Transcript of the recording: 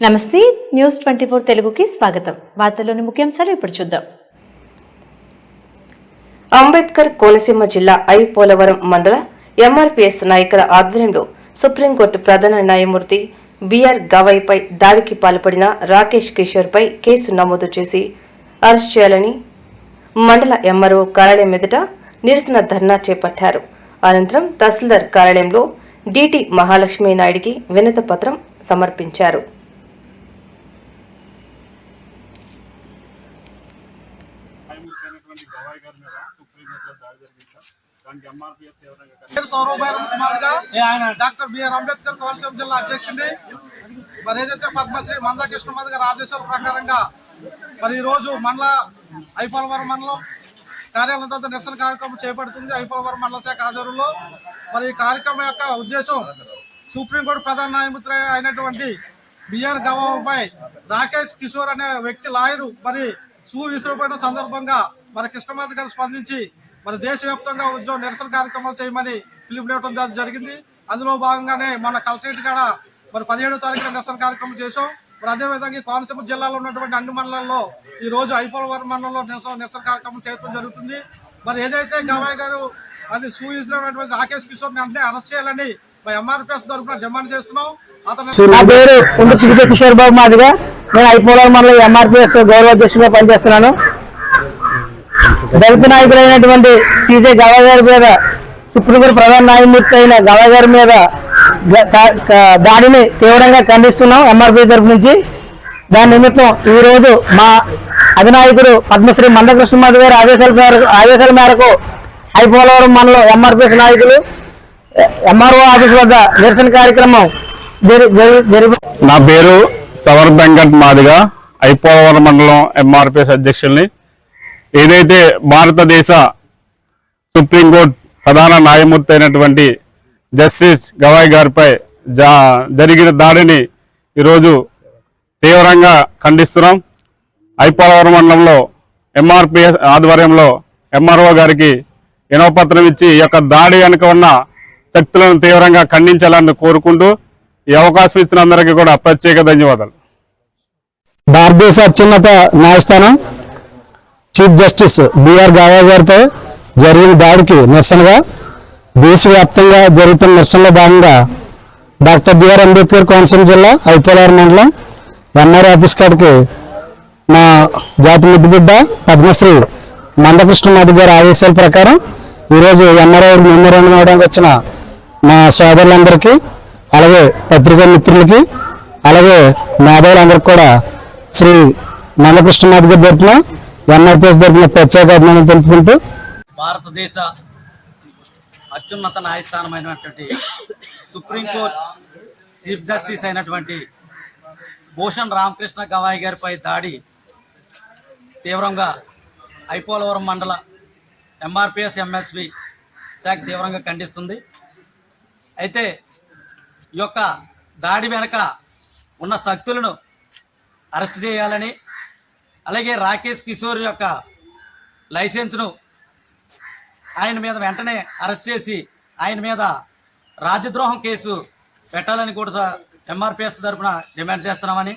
నమస్తే news twenty four తెలుగుకి స్వాగతం. వార్తల్లోని ముఖ్యాంశాలు ఇప్పుడు చూద్దాం. అంబేద్కర్ కోనసీమ జిల్లా ఐ పోలవరం మండల ఎంఆర్పీఎస్ నాయకుల ఆధ్వర్యంలో సుప్రీంకోర్టు ప్రధాన న్యాయమూర్తి బిఆర్ గవాయ్పై దాడికి పాల్పడిన రాకేష్ కిషోర్పై కేసు నమోదు చేసి అరెస్ట్ చేయాలని మండల ఎంఆర్ఓ కార్యాలయం ఎదుట నిరసన ధర్నా చేపట్టారు. అనంతరం తహసీల్దార్ కార్యాలయంలో డిటి మహాలక్ష్మి నాయుడికి వినత పత్రం సమర్పించారు. గారి మీద దాడి జరిగింది. దానికి ఎంఆర్పీఎస్ తీవ్రంగా డాక్టర్ బిఆర్ అంబేద్కర్ కోనసీమ జిల్లా అధ్యక్షుడి మరి ఏదైతే పద్మశ్రీ మందా కృష్ణమాధ గారి ఆదేశాల ప్రకారంగా మరి ఈ రోజు మండల ఐపోలవరం మండలం కార్యాలయం వద్ద నిరసన కార్యక్రమం చేపడుతుంది ఐపోలవరం మండల శాఖ ఆధ్వర్యంలో. మరి ఈ కార్యక్రమం యొక్క ఉద్దేశం సుప్రీంకోర్టు ప్రధాన న్యాయమూర్తి అయినటువంటి బిఆర్ గవాపై రాకేష్ కిషోర్ అనే వ్యక్తి లాయరు మరి సూ విసిరిపోయిన సందర్భంగా మరి కృష్ణమాధ గారు స్పందించి మన దేశవ్యాప్తంగా ఉద్యోగ నిరసన కార్యక్రమాలు చేయమని పిలుపునివ్వడం జరిగింది. అందులో భాగంగానే మన కలెక్టరేట్ కాడ మరి పదిహేడో తారీఖున నిరసన కార్యక్రమం చేసాం మరి అదేవిధంగా కోనసీమ జిల్లాలో ఉన్నటువంటి అన్ని మండలాల్లో ఈ రోజు ఐపోలవరం మండలంలో నిరసన నిరసన కార్యక్రమం చేయడం జరుగుతుంది. మరి ఏదైతే గవాయ్ గారు అది సూచించినటువంటి రాకేష్ కిషోర్ని వెంటనే అరెస్ట్ చేయాలని ఎంఆర్పిఎస్ తరఫున డిమాండ్ చేస్తున్నాం. అతను నా పేరు ఉండు కిషోర్ బాబు మాదిగా. నేను ఐపోలవరం మండలం ఎంఆర్పిఎస్ గౌరవ అధ్యక్షుడిగా పనిచేస్తున్నాను. దళిత నాయకులైనటువంటి సీజే గవా గారి మీద సుప్రీంకోర్టు ప్రధాన న్యాయమూర్తి అయిన గవా గారి మీద దాడిని తీవ్రంగా ఖండిస్తున్నాం ఎంఆర్పీ తరఫు నుంచి. దాని నిమిత్తం ఈ రోజు మా అధినాయకుడు పద్మశ్రీ మందకృష్ణమాధి గారి ఆదేశాల మేరకు ఆదేశాల మేరకు ఐపోలవరం మండలం ఎంఆర్పిఎస్ నాయకులు ఎంఆర్ఓ ఆఫీస్ వద్ద నిరసన కార్యక్రమం నా పేరు సవర్ వెంకట్ మాదిగా ఐపోలవరం మండలం ఎంఆర్పిఎస్ అధ్యక్షుల్ని. ఏదైతే భారతదేశ సుప్రీంకోర్టు ప్రధాన న్యాయమూర్తి అయినటువంటి జస్టిస్ గవాయ్ గారిపై జా జరిగిన దాడిని ఈరోజు తీవ్రంగా ఖండిస్తున్నాం. ఐపోలవరం మండలంలో ఎంఆర్పిఎస్ ఆధ్వర్యంలో ఎంఆర్ఓ గారికి వినవపత్రం ఇచ్చి ఈ యొక్క దాడి వెనుక ఉన్న శక్తులను తీవ్రంగా ఖండించాలని కోరుకుంటూ ఈ అవకాశం ఇచ్చిన అందరికీ కూడా ప్రత్యేక ధన్యవాదాలు. భారతదేశ అత్యున్నత న్యాయస్థానం చీఫ్ జస్టిస్ బిఆర్ గావా గారిపై జరిగిన దాడికి నిరసనగా దేశవ్యాప్తంగా జరుగుతున్న నిరసనలో భాగంగా డాక్టర్ బిఆర్ అంబేద్కర్ కోనసీమ జిల్లా ఐపోలార్ మండలం ఎంఆర్ ఆఫీస్ కాడికి మా జాతి ముద్దుబిడ్డ పద్మశ్రీ మందకృష్ణమాధి గారి ఆదేశాల ప్రకారం ఈరోజు ఎంఆర్ఓ మెమోరాండం అవడానికి వచ్చిన మా సోదరులందరికీ అలాగే పత్రికా మిత్రులకి అలాగే మేధావులందరికీ కూడా శ్రీ మందకృష్ణమాధి గారి తరఫున ఎన్ఐపిఎస్ తరఫున ప్రత్యేక అభినందనలు తెలుపుకుంటూ భారతదేశ అత్యున్నత న్యాయస్థానమైనటువంటి సుప్రీంకోర్టు చీఫ్ జస్టిస్ అయినటువంటి భూషణ్ రామకృష్ణ గవాయి గారిపై దాడి తీవ్రంగా ఐపోలవరం మండల ఎంఆర్పిఎస్ ఎంఎస్వి శాఖ తీవ్రంగా ఖండిస్తుంది. అయితే ఈ యొక్క దాడి వెనక ఉన్న శక్తులను అరెస్ట్ చేయాలని అలాగే రాకేష్ కిషోర్ యొక్క లైసెన్స్ను ఆయన మీద వెంటనే అరెస్ట్ చేసి ఆయన మీద రాజద్రోహం కేసు పెట్టాలని కూడా ఎంఆర్పిఎస్ తరఫున డిమాండ్ చేస్తున్నామని